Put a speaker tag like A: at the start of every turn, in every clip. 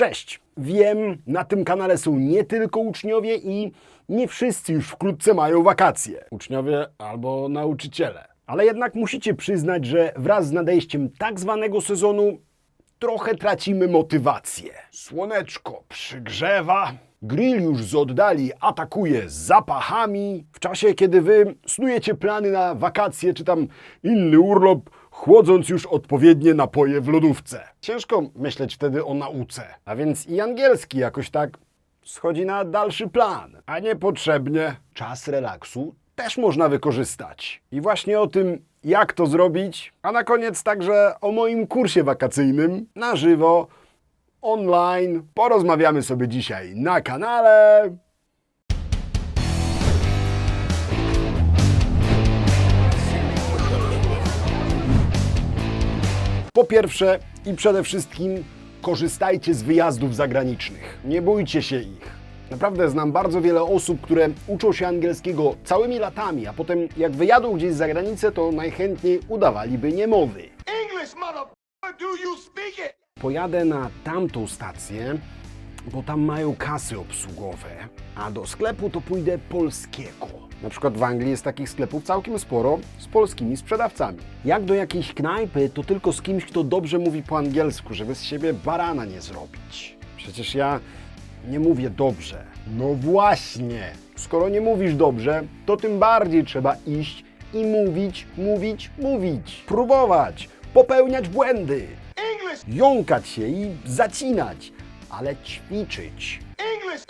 A: Cześć! Wiem, na tym kanale są nie tylko uczniowie i nie wszyscy już wkrótce mają wakacje. Uczniowie albo nauczyciele. Ale jednak musicie przyznać, że wraz z nadejściem tak zwanego sezonu trochę tracimy motywację. Słoneczko przygrzewa, grill już z oddali atakuje zapachami. W czasie, kiedy wy snujecie plany na wakacje czy tam inny urlop, chłodząc już odpowiednie napoje w lodówce. Ciężko myśleć wtedy o nauce, a więc i angielski jakoś tak schodzi na dalszy plan, a niepotrzebnie czas relaksu też można wykorzystać. I właśnie o tym, jak to zrobić, a na koniec także o moim kursie wakacyjnym na żywo, online, porozmawiamy sobie dzisiaj na kanale. Po pierwsze i przede wszystkim korzystajcie z wyjazdów zagranicznych. Nie bójcie się ich. Naprawdę znam bardzo wiele osób, które uczą się angielskiego całymi latami, a potem jak wyjadą gdzieś za granicę, to najchętniej udawaliby niemowy.
B: English, motherfucker, do you speak it?
A: Pojadę na tamtą stację, bo tam mają kasy obsługowe, a do sklepu to pójdę polskiego. Na przykład w Anglii jest takich sklepów całkiem sporo z polskimi sprzedawcami. Jak do jakiejś knajpy, to tylko z kimś, kto dobrze mówi po angielsku, żeby z siebie barana nie zrobić. Przecież ja nie mówię dobrze. No właśnie. Skoro nie mówisz dobrze, to tym bardziej trzeba iść i mówić, mówić, mówić. Próbować, popełniać błędy
B: English,
A: jąkać się i zacinać, ale ćwiczyć,
B: English.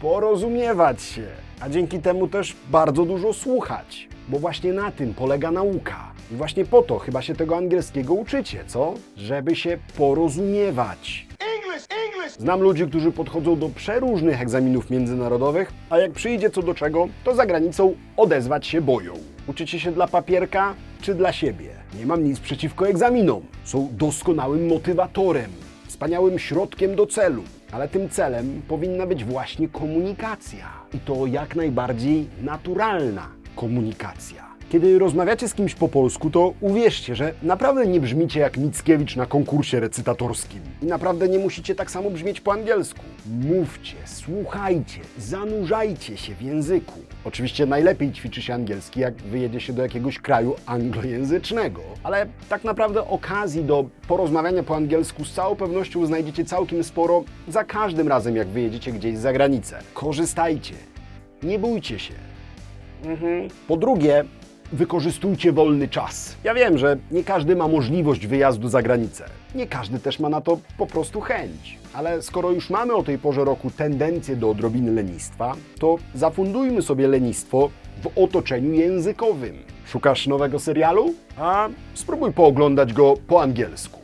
A: Porozumiewać się, a dzięki temu też bardzo dużo słuchać, bo właśnie na tym polega nauka. I właśnie po to chyba się tego angielskiego uczycie, co? Żeby się porozumiewać. Znam ludzi, którzy podchodzą do przeróżnych egzaminów międzynarodowych, a jak przyjdzie co do czego, to za granicą odezwać się boją. Uczycie się dla papierka czy dla siebie? Nie mam nic przeciwko egzaminom. Są doskonałym motywatorem, wspaniałym środkiem do celu, ale tym celem powinna być właśnie komunikacja. I to jak najbardziej naturalna komunikacja. Kiedy rozmawiacie z kimś po polsku, to uwierzcie, że naprawdę nie brzmicie jak Mickiewicz na konkursie recytatorskim. I naprawdę nie musicie tak samo brzmieć po angielsku. Mówcie, słuchajcie, zanurzajcie się w języku. Oczywiście najlepiej ćwiczy się angielski, jak wyjedzie się do jakiegoś kraju anglojęzycznego. Ale tak naprawdę okazji do porozmawiania po angielsku z całą pewnością znajdziecie całkiem sporo za każdym razem, jak wyjedziecie gdzieś za granicę. Korzystajcie. Nie bójcie się. Po drugie, wykorzystujcie wolny czas. Ja wiem, że nie każdy ma możliwość wyjazdu za granicę. Nie każdy też ma na to po prostu chęć. Ale skoro już mamy o tej porze roku tendencję do odrobiny lenistwa, to zafundujmy sobie lenistwo w otoczeniu językowym. Szukasz nowego serialu? A spróbuj pooglądać go po angielsku.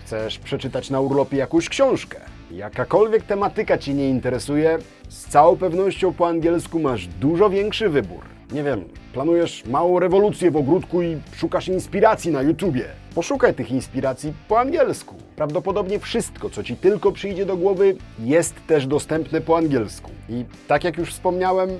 A: Chcesz przeczytać na urlopie jakąś książkę? Jakakolwiek tematyka Cię nie interesuje, z całą pewnością po angielsku masz dużo większy wybór. Nie wiem, planujesz małą rewolucję w ogródku i szukasz inspiracji na YouTubie. Poszukaj tych inspiracji po angielsku. Prawdopodobnie wszystko, co Ci tylko przyjdzie do głowy, jest też dostępne po angielsku. I tak jak już wspomniałem,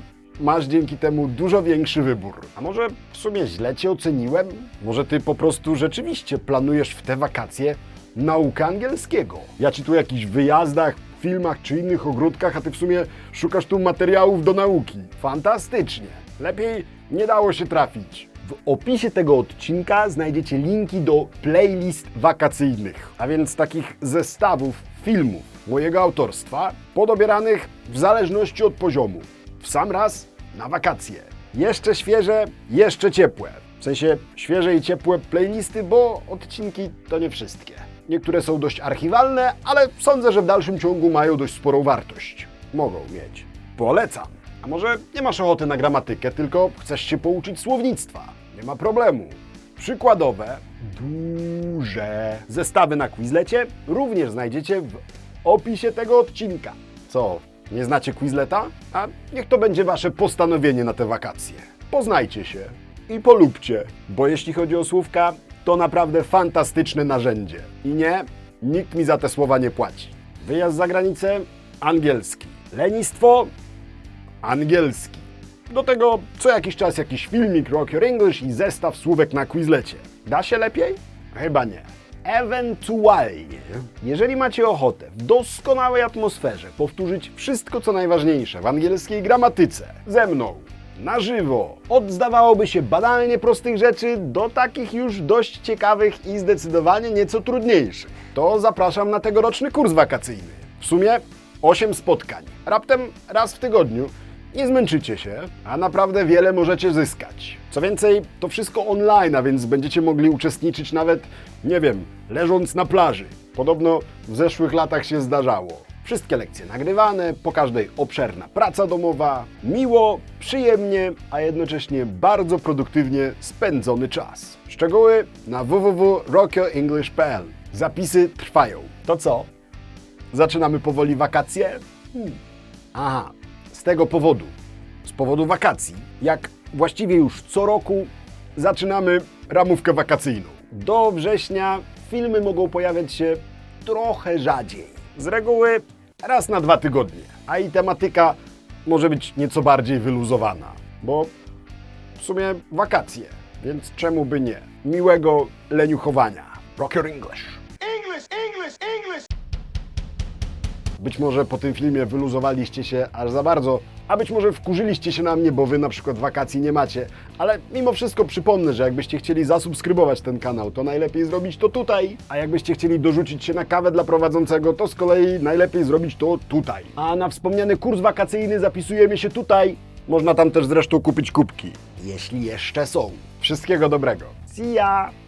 A: masz dzięki temu dużo większy wybór. A może w sumie źle Cię oceniłem? Może Ty po prostu rzeczywiście planujesz w te wakacje naukę angielskiego. Ja Ci tu o jakichś wyjazdach, filmach czy innych ogródkach, a Ty w sumie szukasz tu materiałów do nauki. Fantastycznie. Lepiej nie dało się trafić. W opisie tego odcinka znajdziecie linki do playlist wakacyjnych, a więc takich zestawów filmów mojego autorstwa, podobieranych w zależności od poziomu. W sam raz na wakacje. Jeszcze świeże, jeszcze ciepłe. W sensie świeże i ciepłe playlisty, bo odcinki to nie wszystkie. Niektóre są dość archiwalne, ale sądzę, że w dalszym ciągu mają dość sporą wartość. Mogą mieć. Polecam. A może nie masz ochoty na gramatykę, tylko chcesz się pouczyć słownictwa? Nie ma problemu. Przykładowe, duże zestawy na Quizlecie również znajdziecie w opisie tego odcinka. Co, nie znacie Quizleta? A niech to będzie wasze postanowienie na te wakacje. Poznajcie się i polubcie, bo jeśli chodzi o słówka, to naprawdę fantastyczne narzędzie. I nie, nikt mi za te słowa nie płaci. Wyjazd za granicę angielski. Lenistwo angielski. Do tego co jakiś czas jakiś filmik Rock Your English i zestaw słówek na Quizlecie. Da się lepiej? Chyba nie. ewentualnie, jeżeli macie ochotę w doskonałej atmosferze powtórzyć wszystko co najważniejsze w angielskiej gramatyce ze mną, na żywo, od zdawałoby się banalnie prostych rzeczy do takich już dość ciekawych i zdecydowanie nieco trudniejszych, to zapraszam na tegoroczny kurs wakacyjny. W sumie 8 spotkań, raptem raz w tygodniu. Nie zmęczycie się, a naprawdę wiele możecie zyskać. Co więcej, to wszystko online, a więc będziecie mogli uczestniczyć nawet, nie wiem, leżąc na plaży. Podobno w zeszłych latach się zdarzało. Wszystkie lekcje nagrywane, po każdej obszerna praca domowa, miło, przyjemnie, a jednocześnie bardzo produktywnie spędzony czas. Szczegóły na www.rockoenglish.pl. Zapisy trwają. To co? Zaczynamy powoli wakacje? Hmm. Aha, tego powodu, z powodu wakacji, jak właściwie już co roku, zaczynamy ramówkę wakacyjną. Do września filmy mogą pojawiać się trochę rzadziej. Z reguły raz na dwa tygodnie, a i tematyka może być nieco bardziej wyluzowana, bo w sumie wakacje, więc czemu by nie? Miłego leniuchowania. Rock your
B: English.
A: Być może po tym filmie wyluzowaliście się aż za bardzo, a być może wkurzyliście się na mnie, bo wy na przykład wakacji nie macie. Ale mimo wszystko przypomnę, że jakbyście chcieli zasubskrybować ten kanał, to najlepiej zrobić to tutaj. A jakbyście chcieli dorzucić się na kawę dla prowadzącego, to z kolei najlepiej zrobić to tutaj. A na wspomniany kurs wakacyjny zapisujemy się tutaj. Można tam też zresztą kupić kubki, jeśli jeszcze są. Wszystkiego dobrego. See ya!